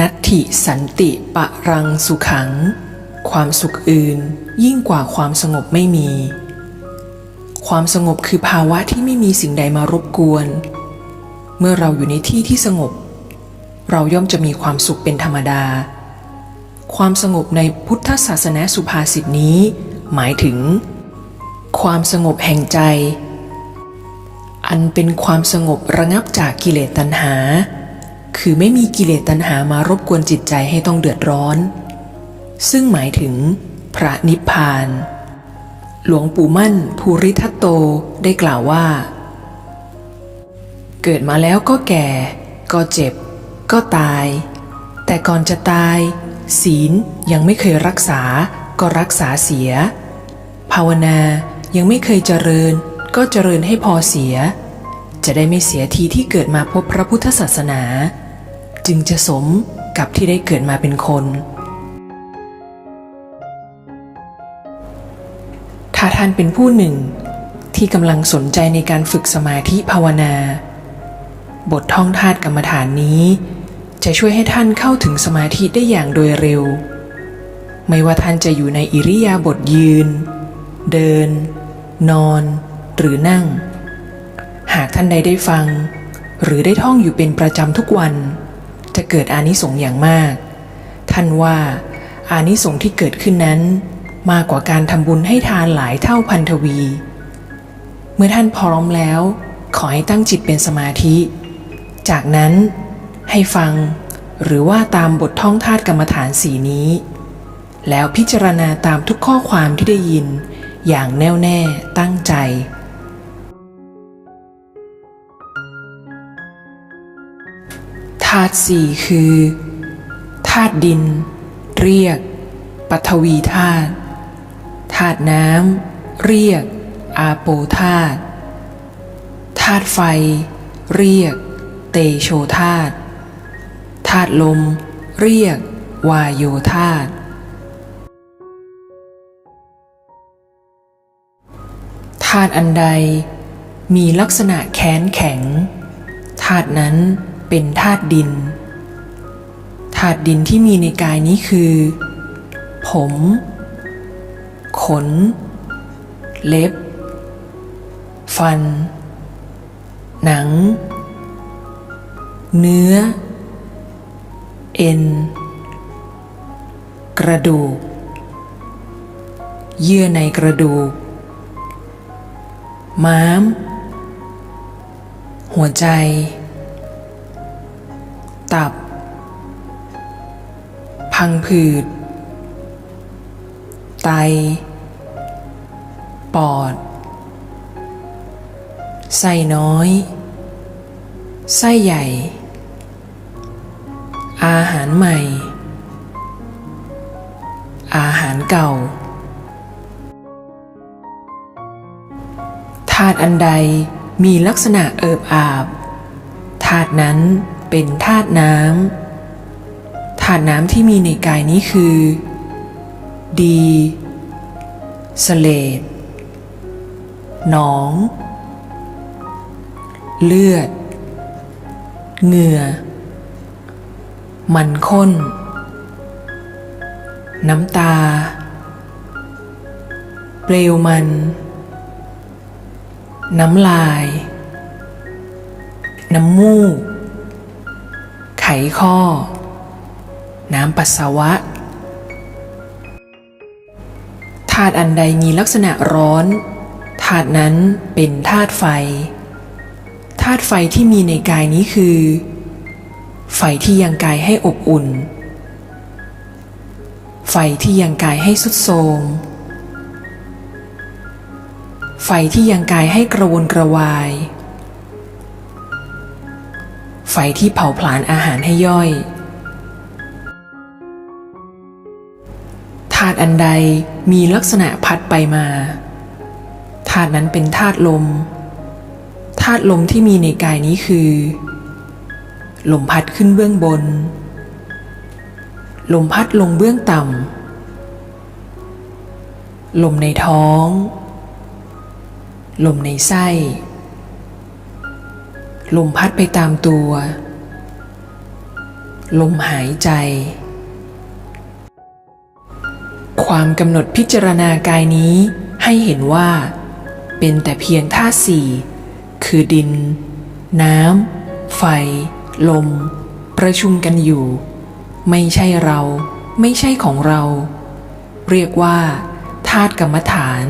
นัตถิสันติปะรังสุขัง ความสุขอื่นยิ่งกว่าความสงบไม่มี ความสงบคือภาวะที่ไม่มีสิ่งใดมารบกวน เมื่อเราอยู่ในที่ที่สงบ เราย่อมจะมีความสุขเป็นธรรมดา ความสงบในพุทธศาสนาสุภาษิตนี้ หมายถึง ความสงบแห่งใจ อันเป็นความสงบระงับจากกิเลสตัณหา คือไม่มีกิเลสตัณหามารบกวนจิตใจให้ต้องเดือดร้อน ซึ่งหมายถึง พระนิพพาน หลวงปู่มั่น ภูริทัตโตได้กล่าวว่า เกิดมาแล้วก็แก่ ก็เจ็บ ก็ตาย แต่ก่อนจะตาย ศีลยังไม่เคยรักษา ก็รักษาเสีย ภาวนายังไม่เคยเจริญ ก็เจริญให้พอเสียจะได้ไม่เสียทีที่เกิดมาพบพระพุทธศาสนา จึงจะสมกับที่ได้เกิดมาเป็นคน ถ้าท่านเป็นผู้หนึ่ง ที่กำลังสนใจในการฝึกสมาธิภาวนา บทท่องธาตุกรรมฐานนี้ จะช่วยให้ท่านเข้าถึงสมาธิได้อย่างโดยเร็ว ไม่ว่าท่านจะอยู่ในอิริยาบถยืน เดิน นอน หรือนั่ง หากท่านใดได้ฟัง หรือได้ท่องอยู่เป็นประจำทุกวัน จะเกิดอานิสงส์อย่างมาก ท่านว่า อานิสงส์ที่เกิดขึ้นนั้น มากกว่าการทำบุญให้ทานหลายเท่าพันทวี เมื่อท่านพร้อมแล้ว ขอให้ตั้งจิตเป็นสมาธิ จากนั้นให้ฟังหรือว่าตามบทท่องธาตุกรรมฐานสีนี้ แล้วพิจารณาตามทุกข้อความที่ได้ยิน อย่างแน่วแน่ตั้งใจาตุสี่คือธาตุดิน เรียกปัทวีธาตุธาตุน้ำเรียก อาโปธาตุธาตุไฟ เรียก เตโชธาตุธาตุลม เรียก วายโยธาตุธาตุอันใดมีลักษณะแข็งแข็งธาตุนั้น เป็นธาตุดิน ธาตุดินที่มีในกายนี้คือ ผม ขน เล็บ ฟัน หนัง เนื้อ เอ็น กระดูก เยื่อในกระดูก ม้าม หัวใจ พังผืด ไต ปอด ไส้น้อย ไส้ใหญ่ อาหารใหม่ อาหารเก่า ธาตุอันใดมีลักษณะเอิบอาบ ธาตุนั้นเป็นธาตุน้ำ ธาตุน้ำที่มีในกายนี้คือ ดีสเลดหนอง เลือด เหงื่อ มันข้น น้ำตา เปลวมัน น้ำลาย น้ำมูก ไขข้อ น้ำปัสสาวะธาตุอันใดมีลักษณะร้อนธาตุนั้นเป็นธาตุไฟธาตุไฟที่มีในกายนี้คือ ไฟที่ยังกายให้อบอุ่น ไฟที่ยังกายให้สุดโทมไฟที่ยังกายให้กระวนกระวาย ไฟที่เผาผลาญอาหารให้ย่อยาตุอันใดมีลักษณะพัดไปมาธาตุนั้นเป็นธาตุลมธาตุลมที่มีในกายนี้คือ ลมพัดขึ้นเบื้องบน ลมพัดลงเบื้องต่ำลมในท้อง ลมในไส้ ลมพัดไปตามตัว ลมหายใจ ความกำหนดพิจารณากายนี้ให้เห็นว่า เป็นแต่เพียงธาตุสี่คือดิน น้ำ ไฟ ลม ประชุมกันอยู่ ไม่ใช่เราไม่ใช่ของเรา เรียกว่าธาตุกรรมฐาน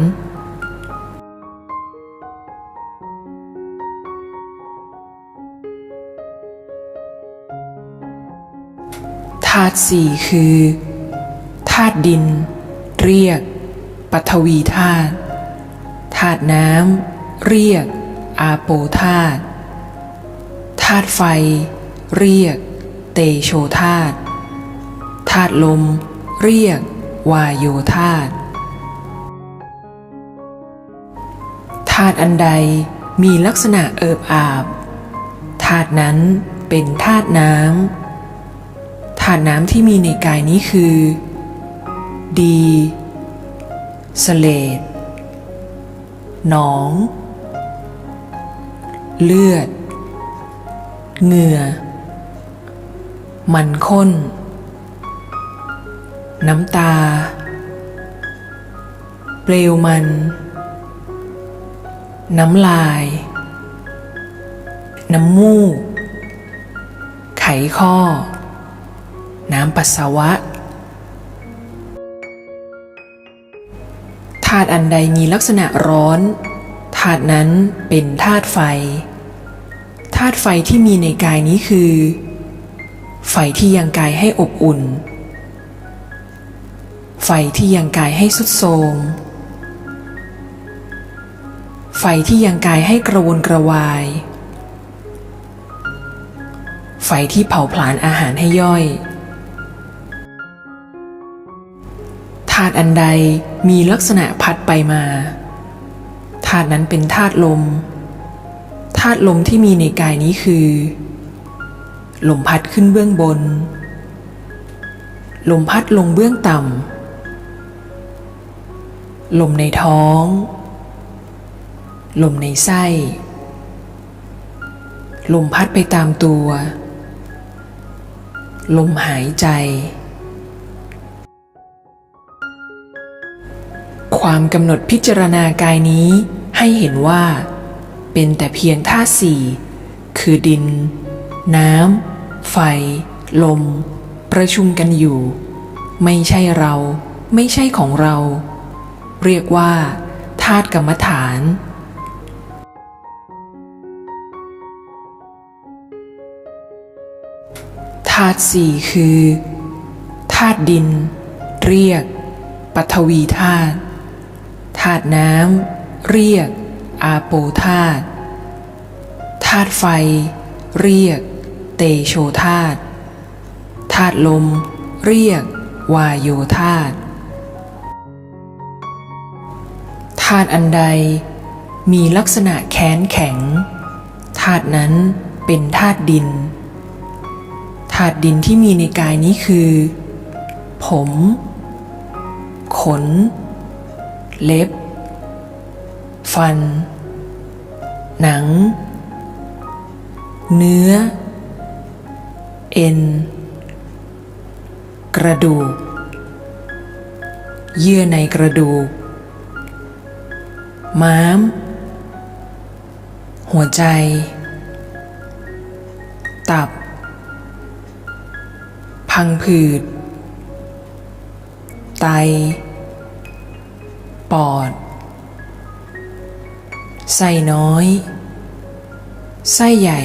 ธาตุสี่คือธาตุดิน เรียกปัทวีธาตุธาตุน้ำเรียก อาโปธาตุธาตุไฟ เรียก เตโชธาตุธาตุลม เรียก วายโยธาตุธาตุอันใดมีลักษณะเอิบอาบธาตุนั้นเป็นธาตุน้ำธาตุน้ำที่มีในกายนี้คือ ดีสเลดหนอง เลือด เหงื่อ มันข้น น้ำตา เปลวมัน น้ำลาย น้ำมูก ไขข้อ น้ำปัสสาวะาตุอันใดมีลักษณะร้อนธาตุนั้นเป็นธาตุไฟธาตุไฟที่มีในกายนี้คือ ไฟที่ยังกายให้อบอุ่น ไฟที่ยังกายให้สุดโทมไฟที่ยังกายให้กระวนกระวาย ไฟที่เผาผลาญอาหารให้ย่อย ธาตุอันใดมีลักษณะพัดไปมาธาตุนั้นเป็นธาตุลมธาตุลมที่มีในกายนี้คือ ลมพัดขึ้นเบื้องบน ลมพัดลงเบื้องต่ำลมในท้อง ลมในไส้ ลมพัดไปตามตัว ลมหายใจ ความกำหนดพิจารณากายนี้ ให้เห็นว่า เป็นแต่เพียงธาตุสี่คือดิน น้ำ ไฟ ลม ประชุมกันอยู่ ไม่ใช่เราไม่ใช่ของเรา เรียกว่าธาตุกรรมฐาน ธาตุสี่คือธาตุดิน เรียกปัทวีธาตุ ธาตุน้ำเรียก อาโปธาตุธาตุไฟ เรียก เตโชธาตุธาตุลม เรียก วายโยธาตุธาตุอันใด มีลักษณะแข็งแข็งธาตุนั้นเป็นธาตุดินธาตุดินที่มีในกายนี้คือ ผม ขน เล็บ ฟัน หนัง เนื้อ เอ็น กระดูก เยื่อในกระดูก ม้าม หัวใจ ตับ พังผืด ไต ปอด ไส้น้อย ไส้ใหญ่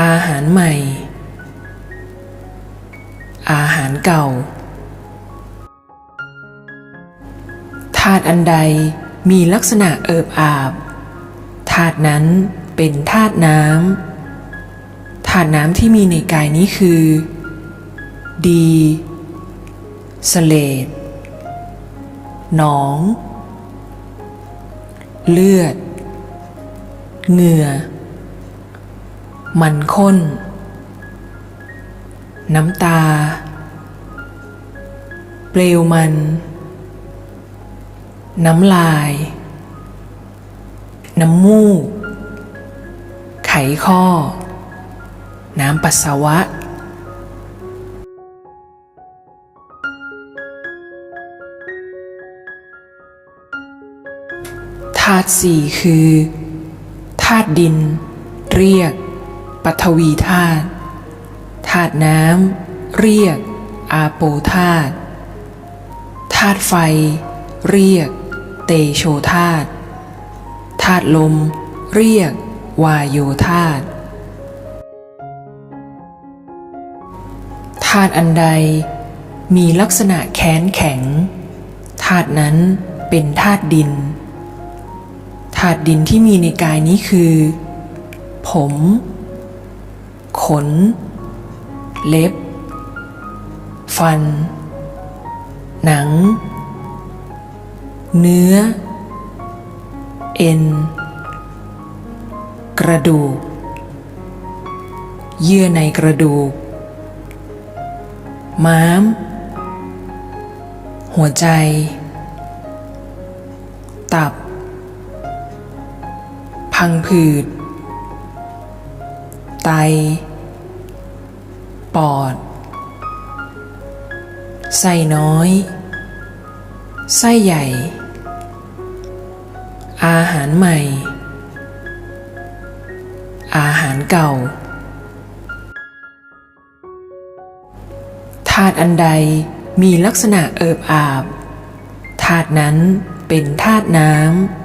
อาหารใหม่ อาหารเก่า ธาตุอันใดมีลักษณะเอิบอาบ ธาตุนั้นเป็นธาตุน้ำ ธาตุน้ำที่มีในกายนี้คือ ดีสเลด หนอง เลือด เหงื่อ มันข้น น้ำตา เปลวมัน น้ำลาย น้ำมูก ไขข้อ น้ำปัสสาวะาตุสี่คือธาตุดิน เรียกปัทวีธาตุธาตุน้ำเรียก อาโปธาตุธาตุไฟ เรียก เตโชธาตุธาตุลม เรียก วายโยธาตุธาตุอันใดมีลักษณะแข็งแข็งธาตุนั้นเป็นธาตุดินาตุดินที่มีในกายนี้คือ ผม ขน เล็บ ฟัน หนัง เนื้อ เอ็น กระดูก เยื่อในกระดูก ม้าม หัวใจ ตับ พังผืด ไต ปอด ไส้น้อย ไส้ใหญ่ อาหารใหม่ อาหารเก่า ธาตุอันใดมีลักษณะเอิบอาบ ธาตุนั้นเป็นธาตุน้ำ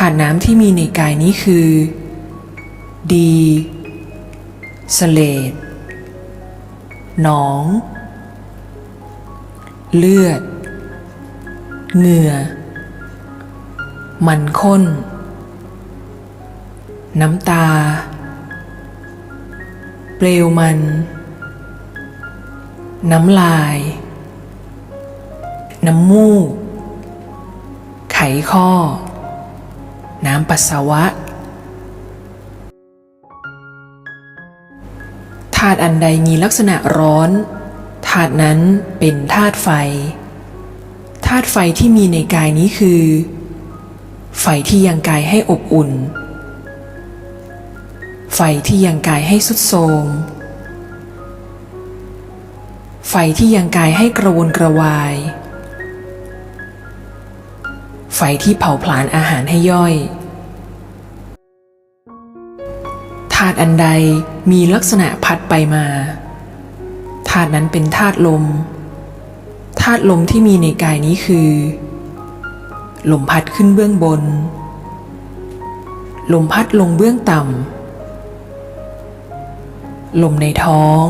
ธาตุน้ำที่มีในกายนี้คือ ดีสเลดหนอง เลือด เหงื่อ มันข้น น้ำตา เปลวมัน น้ำลาย น้ำมูก ไขข้อ น้ำปัสสาวะธาตุอันใดมีลักษณะร้อนธาตุนั้นเป็นธาตุไฟธาตุไฟที่มีในกายนี้คือ ไฟที่ยังกายให้อบอุ่น ไฟที่ยังกายให้สุดโทมไฟที่ยังกายให้กระวนกระวาย ไฟที่เผาผลาญอาหารให้ย่อยธาตุอันใดมีลักษณะพัดไปมาธาตุนั้นเป็นธาตุลมธาตุลมที่มีในกายนี้คือ ลมพัดขึ้นเบื้องบน ลมพัดลงเบื้องต่ำลมในท้อง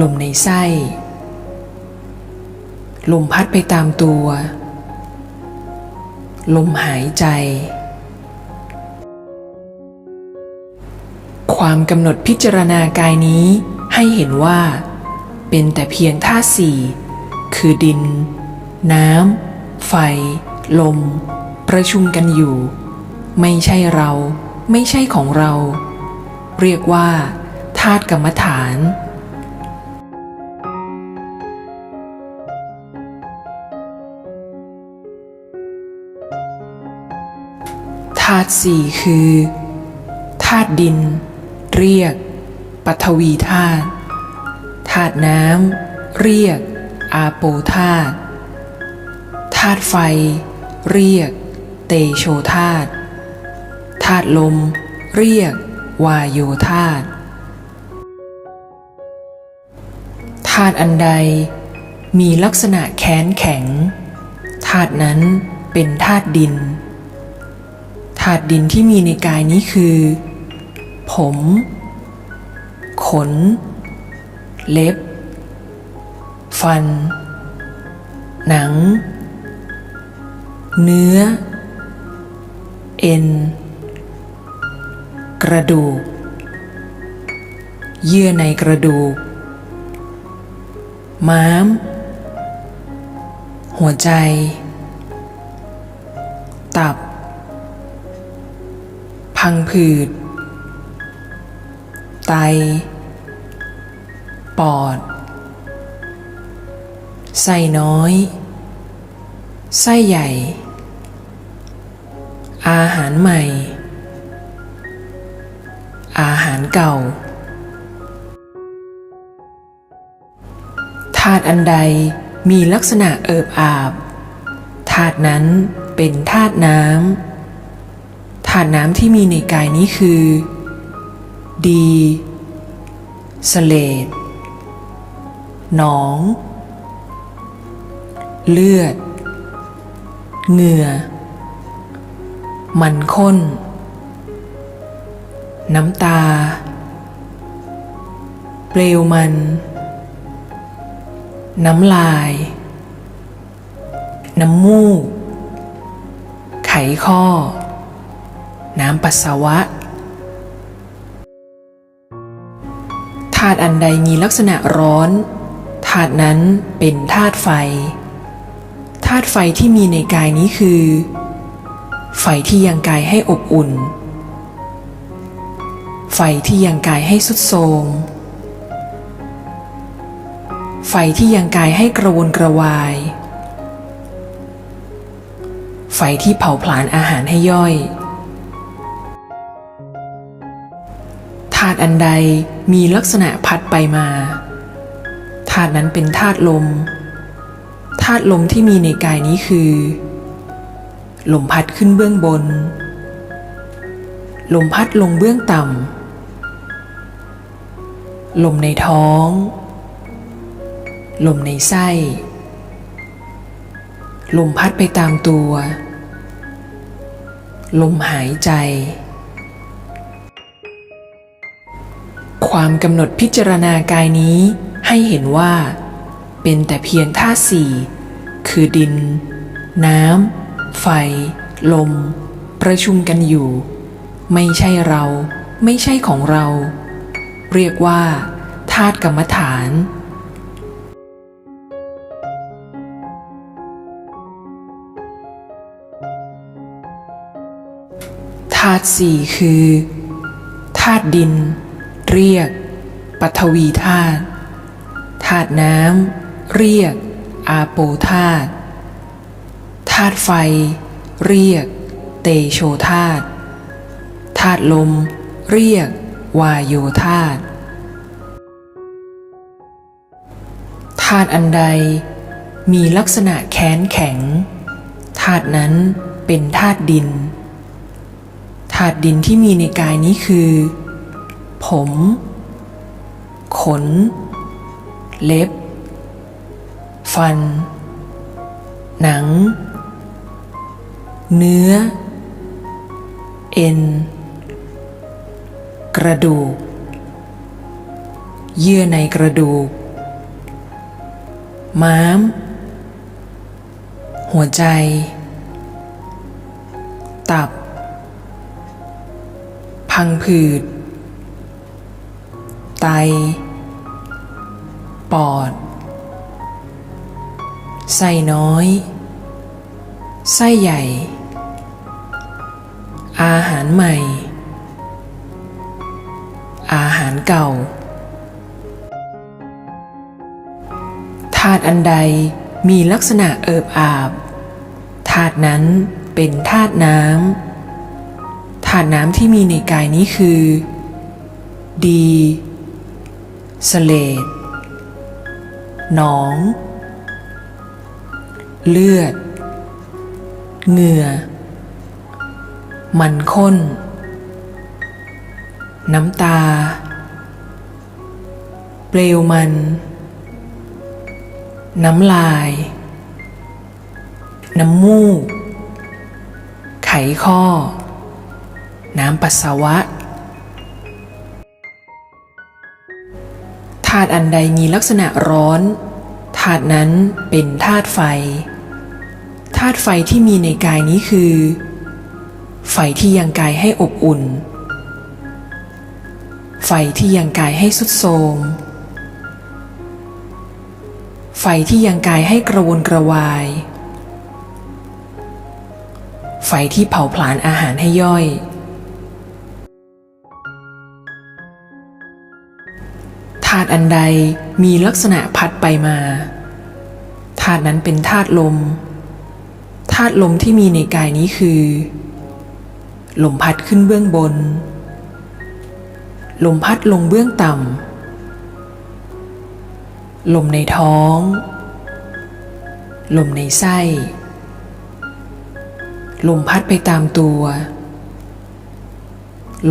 ลมในไส้ ลมพัดไปตามตัว ลมหายใจ ความกำหนดพิจารณากายนี้ให้เห็นว่า เป็นแต่เพียงธาตุสี่คือดิน น้ำ ไฟ ลม ประชุมกันอยู่ ไม่ใช่เรา ไม่ใช่ของเรา เรียกว่าธาตุกรรมฐานาตุสี่คือธาตุดิน เรียกปัทวีธาตุธาตุน้ำเรียก อาโปธาตุธาตุไฟ เรียก เตโชธาตุธาตุลม เรียก วายโยธาตุธาตุอันใดมีลักษณะแข็งแข็งธาตุนั้นเป็นธาตุดิน ธาตุดินที่มีในกายนี้คือ ผม ขน เล็บ ฟัน หนัง เนื้อ เอ็น กระดูก เยื่อในกระดูก ม้าม หัวใจ ตับ พังผืด ไต ปอด ไส้น้อย ไส้ใหญ่ อาหารใหม่ อาหารเก่า ธาตุอันใดมีลักษณะเอิบอาบ ธาตุนั้นเป็นธาตุน้ำ ธาตุน้ำที่มีในกายนี้คือ ดีสเลดหนอง เลือด เหงื่อ มันข้น น้ำตา เปลวมัน น้ำลาย น้ำมูก ไขข้อ น้ำปัสสาวะธาตุอันใดมีลักษณะร้อนธาตุนั้นเป็นธาตุไฟธาตุไฟที่มีในกายนี้คือ ไฟที่ยังกายให้อบอุ่น ไฟที่ยังกายให้สุดโทมไฟที่ยังกายให้กระวนกระวาย ไฟที่เผาผลาญอาหารให้ย่อย ตุอันใดมีลักษณะพัดไปมาธาตุนั้นเป็นธาตุลมธาตุลมที่มีในกายนี้คือ ลมพัดขึ้นเบื้องบน ลมพัดลงเบื้องต่ำลมในท้อง ลมในไส้ ลมพัดไปตามตัว ลมหายใจ ความกำหนดพิจารณากายนี้ให้เห็นว่า เป็นแต่เพียงธาตุสี่คือดิน น้ำ ไฟ ลม ประชุมกันอยู่ ไม่ใช่เราไม่ใช่ของเรา เรียกว่าธาตุกรรมฐาน ธาตุสี่คือธาตุดิน เรียก ปัทวีธาตุธาตุน้ำเรียก อาโปธาตุธาตุไฟ เรียก เตโชธาตุธาตุลม เรียก วายโยธาตุธาตุอันใด มีลักษณะแข็งแข็งธาตุนั้นเป็นธาตุดินธาตุดินที่มีในกายนี้คือ ผม ขน เล็บ ฟัน หนัง เนื้อ เอ็น กระดูก เยื่อในกระดูก ม้าม หัวใจ ตับ พังผืด ไต ปอด ไส้น้อย ไส้ใหญ่ อาหารใหม่ อาหารเก่า ธาตุอันใดมีลักษณะเอิบอาบ ธาตุนั้นเป็นธาตุน้ำธาตุน้ำที่มีในกายนี้คือ ดี สเลดหนอง เลือด เหงื่อ มันข้น น้ำตา เปลวมัน น้ำลาย น้ำมูก ไขข้อ น้ำปัสสาวะาตุอันใดมีลักษณะร้อนธาตุนั้นเป็นธาตุไฟธาตุไฟที่มีในกายนี้คือ ไฟที่ยังกายให้อบอุ่น ไฟที่ยังกายให้สุดโทมไฟที่ยังกายให้กระวนกระวาย ไฟที่เผาผลาญอาหารให้ย่อยาตุอันใดมีลักษณะพัดไปมาธาตุนั้นเป็นธาตุลมธาตุลมที่มีในกายนี้คือ ลมพัดขึ้นเบื้องบน ลมพัดลงเบื้องต่ำลมในท้อง ลมในไส้ ลมพัดไปตามตัว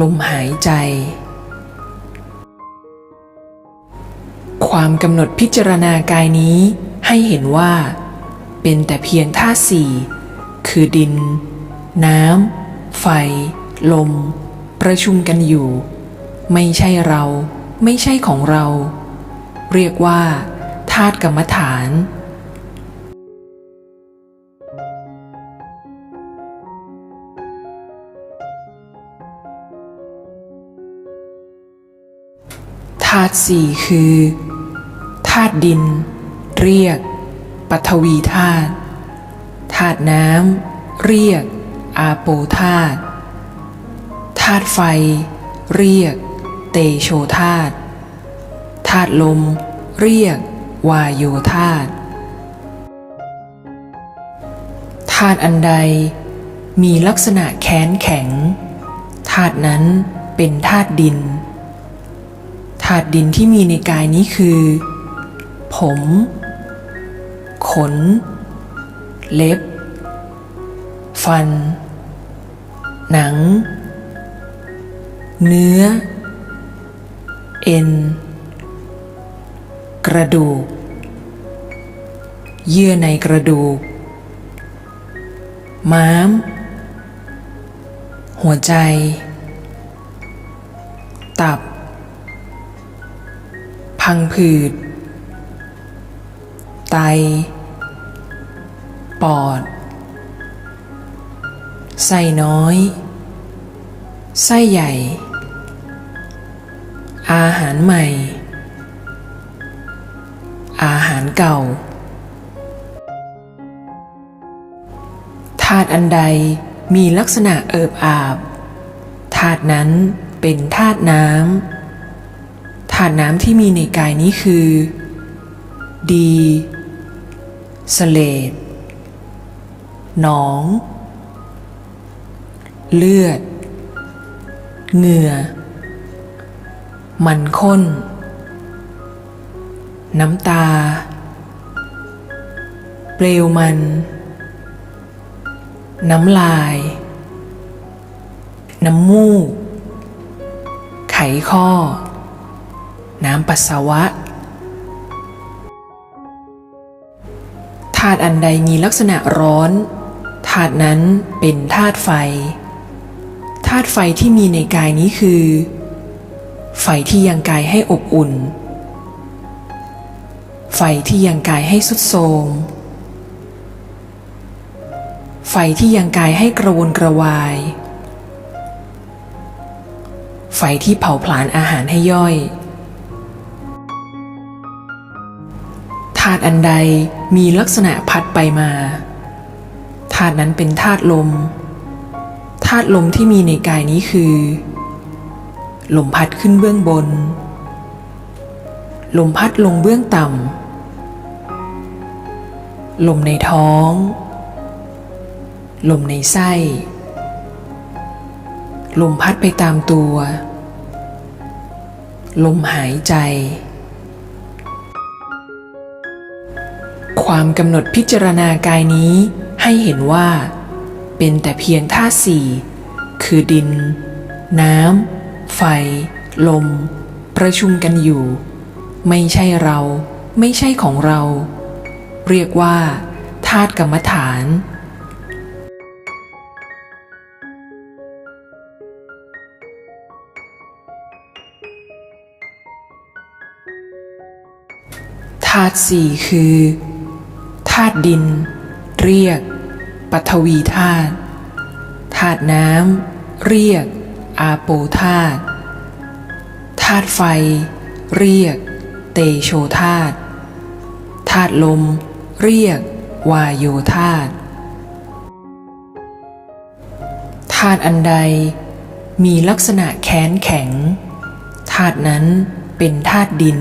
ลมหายใจ ความกำหนดพิจารณากายนี้ให้เห็นว่า เป็นแต่เพียงธาตุสี่คือดิน น้ำ ไฟ ลม ประชุมกันอยู่ ไม่ใช่เราไม่ใช่ของเรา เรียกว่าธาตุกรรมฐาน ธาตุสี่คือ ธาตุดิน เรียก ปัทวีธาตุธาตุน้ำเรียก อาโปธาตุธาตุไฟ เรียก เตโชธาตุธาตุลม เรียก วายโยธาตุธาตุอันใด มีลักษณะแข็งแข็งธาตุนั้นเป็นธาตุดินธาตุดินที่มีในกายนี้คือ ผม ขน เล็บ ฟัน หนัง เนื้อ เอ็น กระดูก เยื่อในกระดูก ม้าม หัวใจ ตับ พังผืด ไต ปอด ไส้น้อย ไส้ใหญ่ อาหารใหม่ อาหารเก่า ธาตุอันใดมีลักษณะเอิบอาบ ธาตุนั้นเป็นธาตุน้ำธาตุน้ำที่มีในกายนี้คือ ดี สเลดหนอง เลือด เหงื่อ มันข้น น้ำตา เปลวมัน น้ำลาย น้ำมูก ไขข้อ น้ำปัสสาวะ ธาตุอันใดมีลักษณะร้อนธาตุนั้นเป็นธาตุไฟธาตุไฟที่มีในกายนี้คือ ไฟที่ยังกายให้อบอุ่น ไฟที่ยังกายให้สุดโทมไฟที่ยังกายให้กระวนกระวาย ไฟที่เผาผลาญอาหารให้ย่อยาตุอันใดมีลักษณะพัดไปมาธาตุนั้นเป็นธาตุลมธาตุลมที่มีในกายนี้คือ ลมพัดขึ้นเบื้องบน ลมพัดลงเบื้องต่ำลมในท้อง ลมในไส้ ลมพัดไปตามตัว ลมหายใจ ความกำหนดพิจารณากายนี้ให้เห็นว่า เป็นแต่เพียงธาตุสี่คือดิน น้ำ ไฟ ลม ประชุมกันอยู่ ไม่ใช่เราไม่ใช่ของเรา เรียกว่าธาตุกรรมฐานธาตุสี่คือ ธาตุดิน เรียกปัทวีธาตุธาตุน้ำเรียก อาโปธาตุธาตุไฟ เรียก เตโชธาตุธาตุลม เรียก วายโยธาตุธาตุอันใด มีลักษณะแข็งแข็งธาตุนั้นเป็นธาตุดิน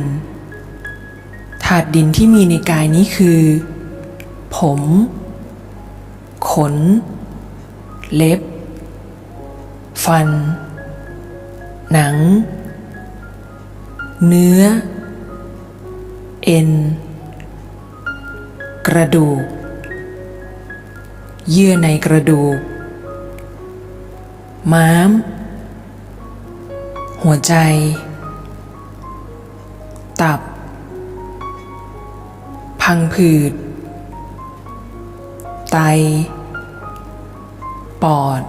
ธาตุดินที่มีในกายนี้คือ ผม ขน เล็บ ฟัน หนัง เนื้อ เอ็น กระดูก เยื่อในกระดูก ม้าม หัวใจ ตับ พังผืด ไต ปอด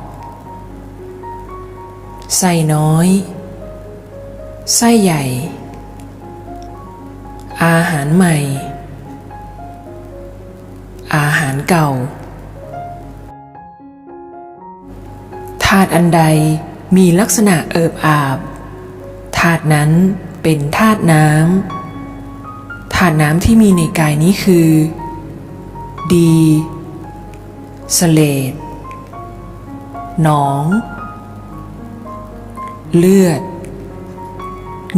ไส้น้อย ไส้ใหญ่ อาหารใหม่ อาหารเก่า ธาตุอันใดมีลักษณะเอิบอาบ ธาตุนั้นเป็นธาตุน้ำธาตุน้ำที่มีในกายนี้คือ ดี สเลดหนอง เลือด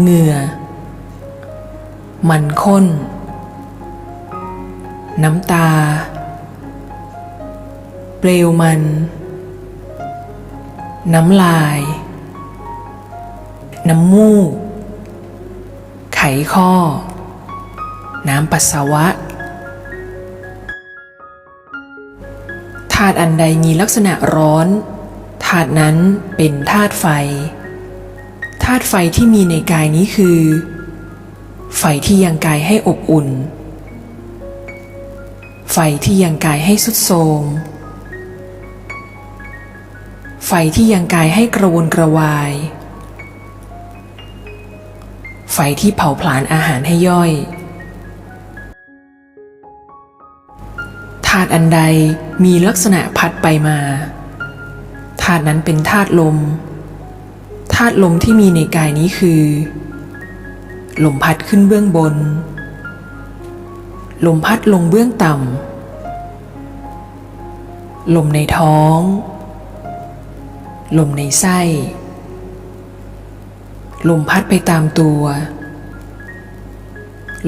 เหงื่อ มันข้น น้ำตา เปลวมัน น้ำลาย น้ำมูก ไขข้อ น้ำปัสสาวะาตุอันใดมีลักษณะร้อนธาตุนั้นเป็นธาตุไฟธาตุไฟที่มีในกายนี้คือ ไฟที่ยังกายให้อบอุ่น ไฟที่ยังกายให้สุดโทมไฟที่ยังกายให้กระวนกระวาย ไฟที่เผาผลาญอาหารให้ย่อยาตุอันใดมีลักษณะพัดไปมาธาตุนั้นเป็นธาตุลมธาตุลมที่มีในกายนี้คือ ลมพัดขึ้นเบื้องบน ลมพัดลงเบื้องต่ำลมในท้อง ลมในไส้ ลมพัดไปตามตัว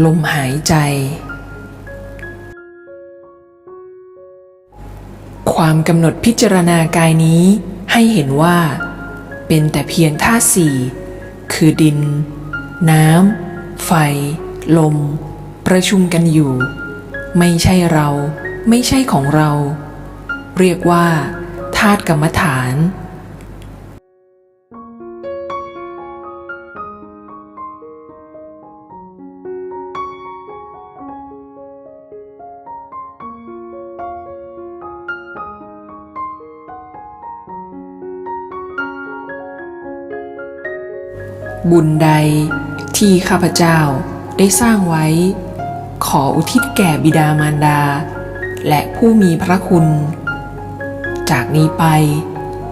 ลมหายใจ ความกำหนดพิจารณากายนี้ให้เห็นว่า เป็นแต่เพียงธาตุสี่คือดิน น้ำ ไฟ ลม ประชุมกันอยู่ ไม่ใช่เรา ไม่ใช่ของเรา เรียกว่าธาตุกรรมฐาน บุญใดที่ข้าพเจ้าได้สร้างไว้ ขออุทิศแก่บิดามารดา และผู้มีพระคุณ จากนี้ไป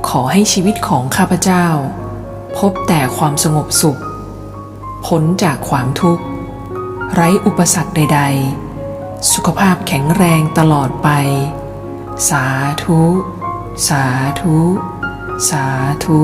ขอให้ชีวิตของข้าพเจ้า พบแต่ความสงบสุขพ้นจากความทุกข์ ไร้อุปสรรคใด ๆ สุขภาพแข็งแรงตลอดไป สาธุ สาธุ สาธุ